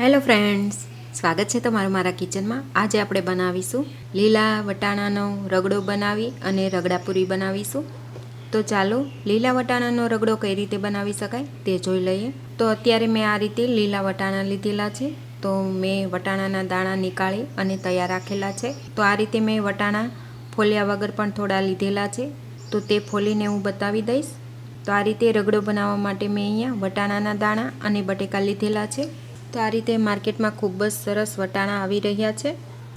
Hello friends સ્વાગત છે તમારું મારા કિચનમાં આજે આપણે બનાવીશું લીલા વટાણાનો રગડો બનાવી અને રગડાપુરી બનાવીશું. તો ચાલો, લીલા વટાણાનો રગડો કઈ રીતે બનાવી શકાય તે જોઈ લઈએ. તો અત્યારે મેં આ રીતે લીલા વટાણા લીધેલા છે. તો મેં વટાણાના દાણા નીકાળી અને તૈયાર રાખેલા છે. તો આ રીતે મેં વટાણા ફોલ્યા વગર પણ થોડા લીધેલા છે. તો તે ફોલીને હું બતાવી દઈશ. તો આ રીતે રગડો બનાવવા માટે મેં અહીંયા વટાણાના દાણા અને બટેકા લીધેલા છે. તો આ રીતે માર્કેટમાં ખૂબ જ સરસ વટાણા આવી રહ્યા છે.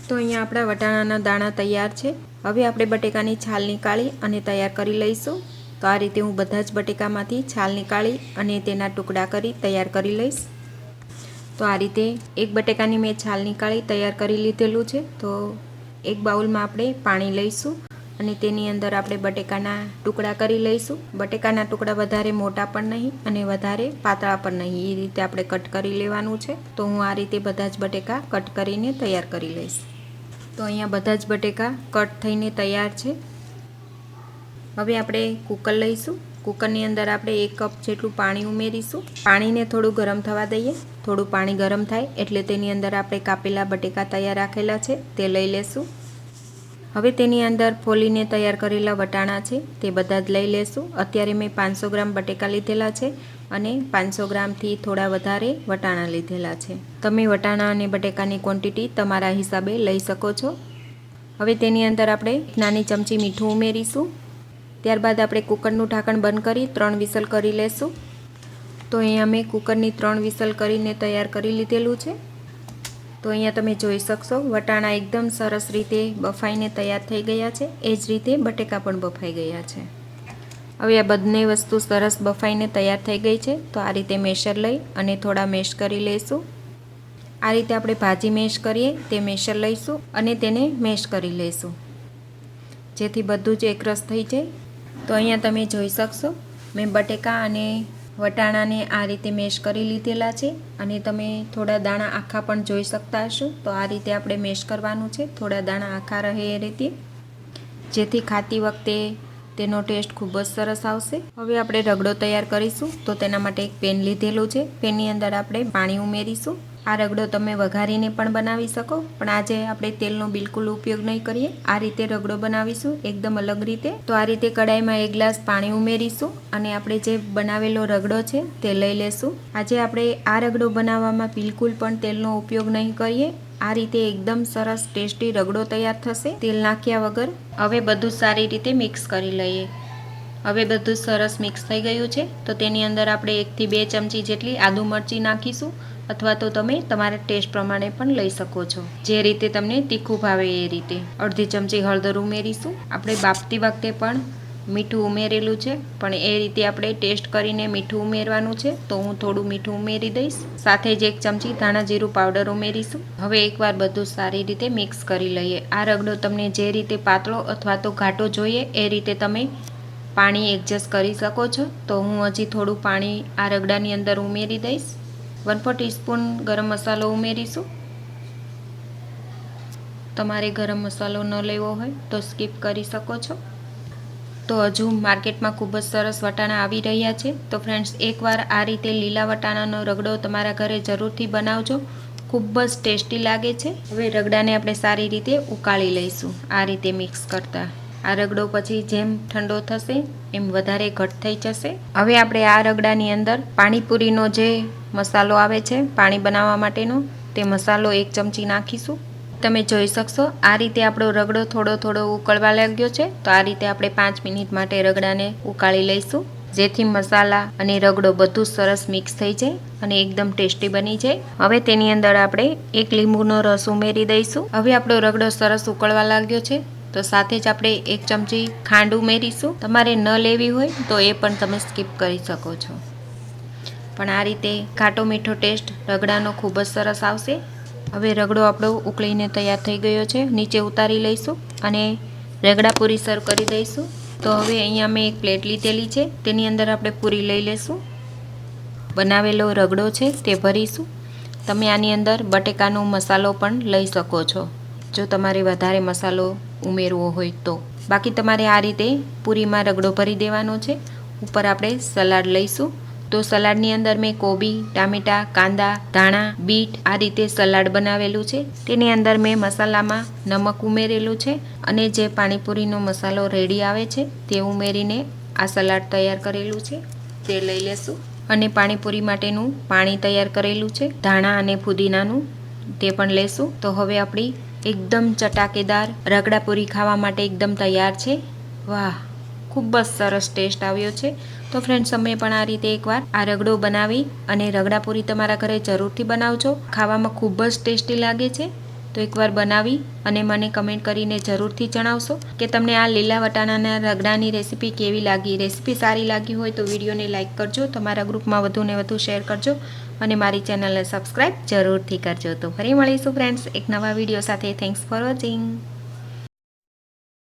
તો અહીંયા આપણા વટાણાના દાણા તૈયાર છે. હવે આપણે બટેકાની છાલ નીકાળી અને તૈયાર કરી લઈશું. તો આ રીતે હું બધા જ બટેકામાંથી છાલ નીકાળી અને તેના ટુકડા કરી તૈયાર કરી લઈશ. તો આ રીતે એક બટેકાની મેં છાલ નીકાળી તૈયાર કરી લીધેલું છે. તો એક બાઉલમાં આપણે પાણી લઈશું. અને તેની અંદર આપણે બટેકાના ટુકડા કરી લઈશું. બટેકાના ટુકડા વધારે મોટા પણ નહીં અને વધારે પાતળા પણ નહીં. એ રીતે આપણે કટ કરી લેવાનું છે. તો હું આ રીતે બધા જ બટેકા કટ કરીને તૈયાર કરી લઈશ. તો અહીંયા બધા જ બટેકા કટ થઈને તૈયાર છે. હવે આપણે કુકર લઈશું. કુકરની અંદર આપણે એક કપ જેટલું પાણી ઉમેરીશું. પાણીને થોડું ગરમ થવા દઈએ. થોડું પાણી ગરમ થાય એટલે તેની અંદર આપણે કાપેલા બટેકા તૈયાર રાખેલા છે. તે લઈ લેશું. હવે તેની અંદર ફોલીને તૈયાર કરેલા વટાણા છે, તે બધા જ લઈ લેશું. અત્યારે મેં પાંચસો ગ્રામ બટેકા લીધેલા છે અને પાંચસો ગ્રામથી થોડા વધારે વટાણા લીધેલા છે. તમે વટાણા અને બટેકાની ક્વોન્ટિટી તમારા હિસાબે લઈ શકો છો. હવે તેની અંદર આપણે નાની ચમચી મીઠું ઉમેરીશું. ત્યારબાદ આપણે કુકરનું ઢાંકણ બંધ કરી ત્રણ વિસલ કરી લેશું. તો અહીંયા મેં કુકરની ત્રણ વિસલ કરીને તૈયાર કરી લીધેલું છે. તો અહીંયા તમે જોઈ શકશો, વટાણા એકદમ સરસ રીતે બફાઈને તૈયાર થઈ ગયા છે. એ જ રીતે બટેકા પણ બફાઈ ગયા છે. હવે આ બંને વસ્તુ સરસ બફાઈને તૈયાર થઈ ગઈ છે. તો આ રીતે મેશર લઈ અને થોડા મેશ કરી લઈશું. આ રીતે આપણે ભાજી મેશ કરીએ, તે મેશર લઈશું અને તેને મેશ કરી લઈશું. જેથી બધું જ એકરસ થઈ જાય. તો અહીંયા તમે જોઈ શકશો, મેં બટેકા અને વટાણાને આ રીતે મેશ કરી લીધેલા છે અને તમે થોડા દાણા આખા પણ જોઈ શકતા હશો. તો આ રીતે આપણે મેશ કરવાનું છે. થોડા દાણા આખા રહે એ રીતે. જેથી ખાતી વખતે તેનો ટેસ્ટ ખૂબ જ સરસ આવશે. હવે આપણે રગડો તૈયાર કરીશું. તો તેના માટે એક પેન લીધેલું છે. પેનની અંદર આપણે પાણી ઉમેરીશું. આ રગડો તમે વઘારીને પણ બનાવી શકો. પણ આજે આપણે તેલનો બિલકુલ ઉપયોગ નહીં કરીએ. આ રીતે રગડો બનાવીશું એકદમ અલગ રીતે. તો આ રીતે કડાઈમાં એક ગ્લાસ પાણી ઉમેરીશું અને આપણે જે બનાવેલો રગડો છે તે લઈ લેશું. આજે આપણે આ રગડો બનાવવામાં બિલકુલ પણ તેલનો ઉપયોગ નહીં કરીએ. આ રીતે એકદમ સરસ ટેસ્ટી રગડો તૈયાર થશે. તેલ નાખ્યા વગર હવે બધું સારી રીતે મિક્સ કરી લઈએ. હવે બધું સરસ મિક્સ થઈ ગયું છે. તો તેની અંદર આપણે એકથી બે ચમચી જેટલી આદુ મરચી નાખીશું. અથવા તો તમે તમારા ટેસ્ટ પ્રમાણે પણ લઈ શકો છો. જે રીતે તમને તીખું ભાવે એ રીતે. અડધી ચમચી હળદર ઉમેરીશું. આપણે બાફતી વખતે પણ મીઠું ઉમેરેલું છે. પણ એ રીતે આપણે ટેસ્ટ કરીને મીઠું ઉમેરવાનું છે. તો હું થોડું મીઠું ઉમેરી દઈશ. સાથે જ એક ચમચી ધાણા જીરું પાવડર ઉમેરીશું. હવે એકવાર બધું સારી રીતે મિક્સ કરી લઈએ. આ રગડો તમને જે રીતે પાતળો અથવા તો ઘાટો જોઈએ એ રીતે તમે પાણી એડજસ્ટ કરી શકો છો. તો હું હજી થોડું પાણી આ રગડાની અંદર ઉમેરી દઈશ. વન ફોર ટીસ્પૂન ગરમ મસાલો ઉમેરીશું. તમારે ગરમ મસાલો ન લેવો હોય તો સ્કીપ કરી શકો છો. તો હજુ માર્કેટમાં ખૂબ જ સરસ વટાણા આવી રહ્યા છે. તો ફ્રેન્ડ્સ, એકવાર આ રીતે લીલા વટાણાનો રગડો તમારા ઘરે જરૂરથી બનાવજો. ખૂબ જ ટેસ્ટી લાગે છે. હવે રગડાને આપણે સારી રીતે ઉકાળી લઈશું. આ રીતે મિક્સ કરતા. આ રગડો પછી જેમ ઠંડો થશે, એમ વધારે ઘટ થઈ જશે. હવે આપણે આ રગડાની અંદર પાણીપુરીનો જે મસાલો આવે છે, પાણી બનાવવા માટેનો. તે મસાલો એક ચમચી નાખીશું. તમે જોઈ શકશો, આ રીતે આપણો રગડો થોડો થોડો ઉકળવા લાગ્યો છે. તો આ રીતે આપણે પાંચ મિનિટ માટે રગડાને ઉકાળી લઈશું. જેથી મસાલા અને રગડો બધું સરસ મિક્સ થઈ જાય અને એકદમ ટેસ્ટી બની જાય. હવે તેની અંદર આપણે એક લીંબુનો રસ ઉમેરી દઈશું. હવે આપણો રગડો સરસ ઉકળવા લાગ્યો છે. તો સાથે જ આપણે એક ચમચી ખાંડ ઉમેરીશું. તમારે ન લેવી હોય તો એ પણ તમે સ્કીપ કરી શકો છો. પણ આ રીતે ખાટો મીઠો ટેસ્ટ રગડાનો ખૂબ જ સરસ આવશે. હવે રગડો આપણો ઉકળીને તૈયાર થઈ ગયો છે. નીચે ઉતારી લઈશું અને રગડા પૂરી સર્વ કરી દઈશું. તો હવે અહીંયા મેં એક પ્લેટ લીધેલી છે. તેની અંદર આપણે પૂરી લઈ લઈશું બનાવેલો રગડો છે તે ભરીશું. તમે આની અંદર બટેકાનો મસાલો પણ લઈ શકો છો. જો તમારે વધારે મસાલો ઉમેરવો હોય તો. બાકી તમારે આ રીતે પૂરીમાં રગડો ભરી દેવાનો છે. ઉપર આપણે સલાડ લઈશું. તો સલાડની અંદર મેં કોબી, ટામેટા, કાંદા, ધાણા, બીટ આ રીતે સલાડ બનાવેલું છે. તેની અંદર મેં મસાલામાં નમક ઉમેરેલું છે અને જે પાણીપુરીનો મસાલો રેડી આવે છે તે ઉમેરીને આ સલાડ તૈયાર કરેલું છે. તે લઈ લેશું. અને પાણીપુરી માટેનું પાણી તૈયાર કરેલું છે. ધાણા અને ફુદીનાનું તે પણ લેશું. તો હવે આપણી એકદમ ચટાકેદાર રગડાપુરી ખાવા માટે એકદમ તૈયાર છે. વાહ, ખૂબ જ સરસ ટેસ્ટ આવ્યો છે. તો ફ્રેન્ડ્સ તમે પણ આ રીતે એકવાર આ રગડો બનાવી અને રગડાપુરી તમારા ઘરે જરૂરથી બનાવજો. ખાવામાં ખૂબ જ ટેસ્ટી લાગે છે. તો એકવાર બનાવી અને મને કમેન્ટ કરીને જરૂરથી જણાવશો કે તમને આ લીલા વટાણાના રગડાની રેસીપી કેવી લાગી. રેસીપી સારી લાગી હોય તો વિડીયોને લાઇક કરજો, તમારા ગ્રુપમાં વધુને વધુ શેર કરજો અને મારી ચેનલને સબસ્ક્રાઈબ જરૂરથી કરજો. તો ફરી મળીશું ફ્રેન્ડ્સ એક નવા વીડિયો સાથે. Thanks for watching